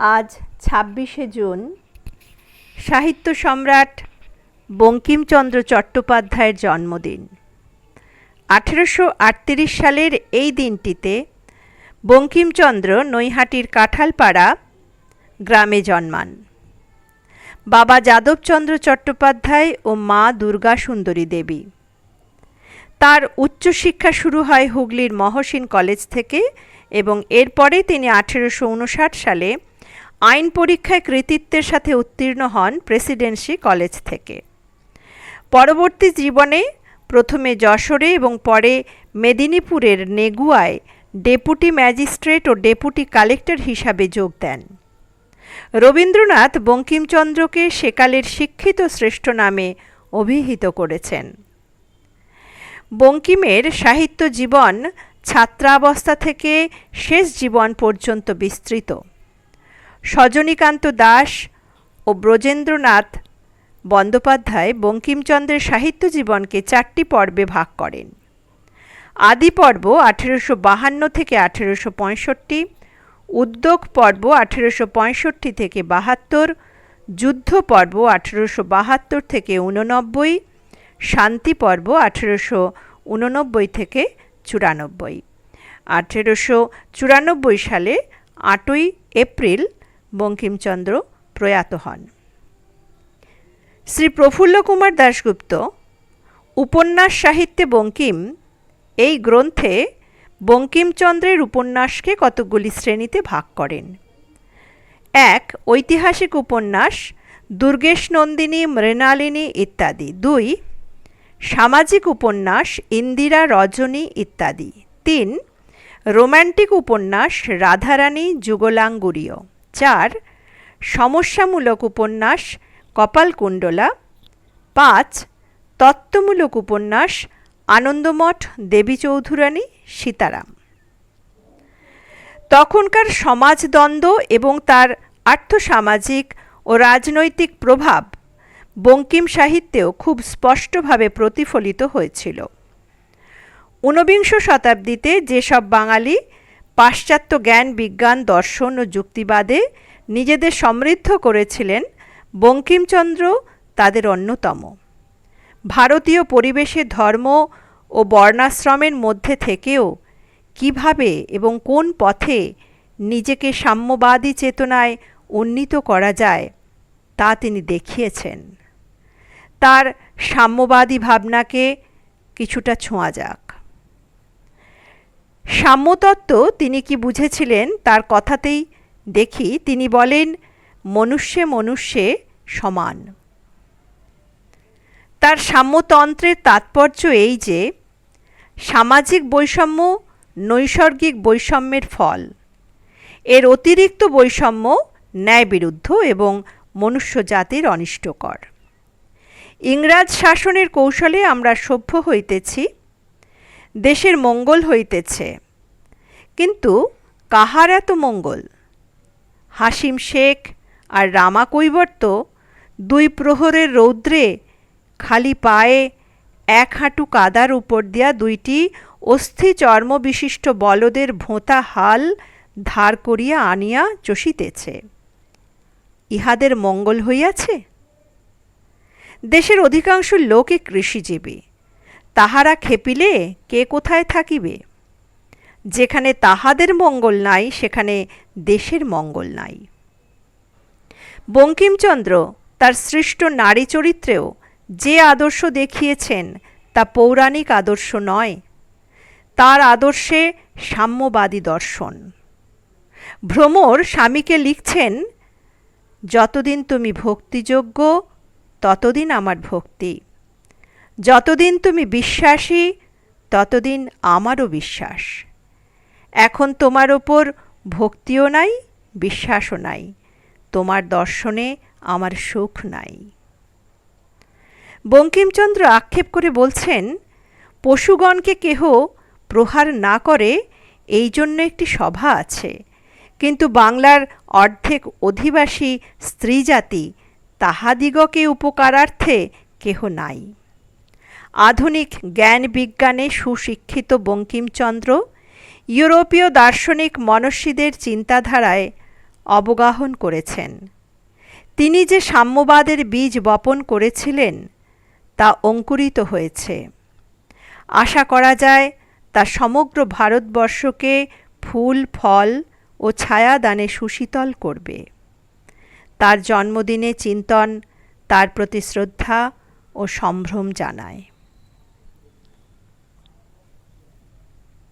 আজ ছাব্বিশে জুন, সাহিত্য সম্রাট বঙ্কিমচন্দ্র চট্টোপাধ্যায়ের জন্মদিন। আঠেরোশো সালের এই দিনটিতে বঙ্কিমচন্দ্র নৈহাটির কাঁঠালপাড়া গ্রামে জন্মান। বাবা যাদবচন্দ্র চট্টোপাধ্যায় ও মা দুর্গা সুন্দরী দেবী। তার উচ্চশিক্ষা শুরু হয় হুগলির মহসিন কলেজ থেকে এবং এরপরে তিনি আঠেরোশো উনষাট সালে আইন পরীক্ষায় কৃতিত্বের সাথে উত্তীর্ণ হন প্রেসিডেন্সি কলেজ থেকে। পরবর্তী জীবনে প্রথমে যশোরে এবং পরে মেদিনীপুরের নেগুয়ায় ডেপুটি ম্যাজিস্ট্রেট ও ডেপুটি কালেক্টর হিসাবে যোগ দেন। রবীন্দ্রনাথ বঙ্কিমচন্দ্রকে সেকালের শিক্ষিত শ্রেষ্ঠ নামে অভিহিত করেছেন। বঙ্কিমের সাহিত্য জীবন ছাত্রাবস্থা থেকে শেষ জীবন পর্যন্ত বিস্তৃত। সজনীকান্ত দাস ও ব্রজেন্দ্রনাথ বন্দ্যোপাধ্যায় বঙ্কিমচন্দ্রের সাহিত্য জীবনকে চারটি পর্বে ভাগ করেন। আদি পর্ব আঠেরোশো বাহান্ন থেকে আঠেরোশো পঁয়ষট্টি, উদ্যোগ পর্ব আঠেরোশো পঁয়ষট্টি থেকে বাহাত্তর, যুদ্ধ পর্ব আঠেরোশো বাহাত্তর থেকে উননব্বই শান্তি পর্ব আঠেরোশো উননব্বই থেকে চুরানব্বই। আঠেরোশো চুরানব্বই সালে আটই এপ্রিল বঙ্কিমচন্দ্র প্রয়াত হন। শ্রী প্রফুল্ল কুমার দাশগুপ্ত উপন্যাস সাহিত্যে বঙ্কিম, এই গ্রন্থে বঙ্কিমচন্দ্রের উপন্যাসকে কতকগুলি শ্রেণীতে ভাগ করেন। এক, ঐতিহাসিক উপন্যাস, দুর্গেশ নন্দিনী, মৃণালিনী ইত্যাদি। দুই, সামাজিক উপন্যাস, ইন্দিরা রজনী ইত্যাদি। তিন, রোম্যান্টিক উপন্যাস, রাধারানী যুগলাঙ্গুরীয়। চার, সমস্যামূলক উপন্যাস কপালকুণ্ডলা। পাঁচ, তত্ত্বমূলক উপন্যাস আনন্দমঠ দেবী চৌধুরানী সীতারাম। তখনকার সমাজদ্বন্দ্ব এবং তার আর্থসামাজিক ও রাজনৈতিক প্রভাব বঙ্কিম সাহিত্যেও খুব স্পষ্টভাবে প্রতিফলিত হয়েছিল। ঊনবিংশ শতাব্দীতে যেসব বাঙালি পাশ্চাত্য জ্ঞান, বিজ্ঞান, দর্শন ও যুক্তিবাদে নিজেদের সমৃদ্ধ করেছিলেন বঙ্কিমচন্দ্র, তাদের অন্যতম। ভারতীয় পরিবেশে ধর্ম ও বর্ণাশ্রমের মধ্যে থেকেও কীভাবে এবং কোন পথে নিজেকে সাম্যবাদী চেতনায় উন্নীত করা যায়, তা তিনি দেখিয়েছেন। তার সাম্যবাদী ভাবনাকে কিছুটা ছোঁয়া যাক। সাম্যতত্ত্ব তিনি কি বুঝেছিলেন তার কথাতেই দেখি, তিনি বলেন, মনুষ্যে মনুষ্যে সমান। তার সাম্যতন্ত্রের তাৎপর্য এই যে, সামাজিক বৈষম্য নৈসর্গিক বৈষম্যের ফল। এর অতিরিক্ত বৈষম্য ন্যায়বিরুদ্ধ এবং মনুষ্য জাতির অনিষ্টকর। ইংরাজ শাসনের কৌশলে আমরা সভ্য হইতেছি দেশের মঙ্গল হইতেছে। কিন্তু কাহার এত মঙ্গল? হাসিম শেখ আর রামা কৈবর্ত দুই প্রহরের রৌদ্রে খালি পায়ে এক হাঁটু কাদার উপর দিয়া দুইটি অস্থি চর্ম বিশিষ্ট বলদের ভোঁতা হাল ধার করিয়া আনিয়া চষিতেছে। ইহাদের মঙ্গল হইয়াছে? দেশের অধিকাংশ লোকই কৃষিজীবী। তাহারা খেপিলে কে কোথায় থাকিবে? যেখানে তাহাদের মঙ্গল নাই, সেখানে দেশের মঙ্গল নাই। বঙ্কিমচন্দ্র তার সৃষ্ট নারী চরিত্রেও যে আদর্শ দেখিয়েছেন, তা পৌরাণিক আদর্শ নয়, তার আদর্শে সাম্যবাদী দর্শন। ভ্রমর স্বামীকে লিখছেন, যতদিন তুমি ভক্তিযোগ্য, ততদিন আমার ভক্তি। যতদিন তুমি বিশ্বাসী, ততদিন আমারও বিশ্বাস। এখন তোমার ওপর ভক্তিও নাই, বিশ্বাসও নাই। তোমার দর্শনে আমার সুখ নাই। বঙ্কিমচন্দ্র আক্ষেপ করে বলছেন, পশুগণকে কেহ প্রহার না করে, এই জন্য একটি সভা আছে। কিন্তু বাংলার অর্ধেক অধিবাসী স্ত্রী জাতি তাহাদিগকে উপকারার্থে কেহ নাই। আধুনিক জ্ঞান বিজ্ঞানে সুশিক্ষিত বঙ্কিমচন্দ্র, ইউরোপীয় দার্শনিক মনস্বীদের চিন্তাধারায় অবগাহন করেছেন। তিনি যে সাম্যবাদের বীজ বপন করেছিলেন, তা অঙ্কুরিত হয়েছে। আশা করা যায়, তা সমগ্র ভারতবর্ষকে ফুল, ফল ও ছায়াদানে সুশীতল করবে। তার জন্মদিনে চিন্তন তার প্রতি শ্রদ্ধা ও সম্ভ্রম জানায়।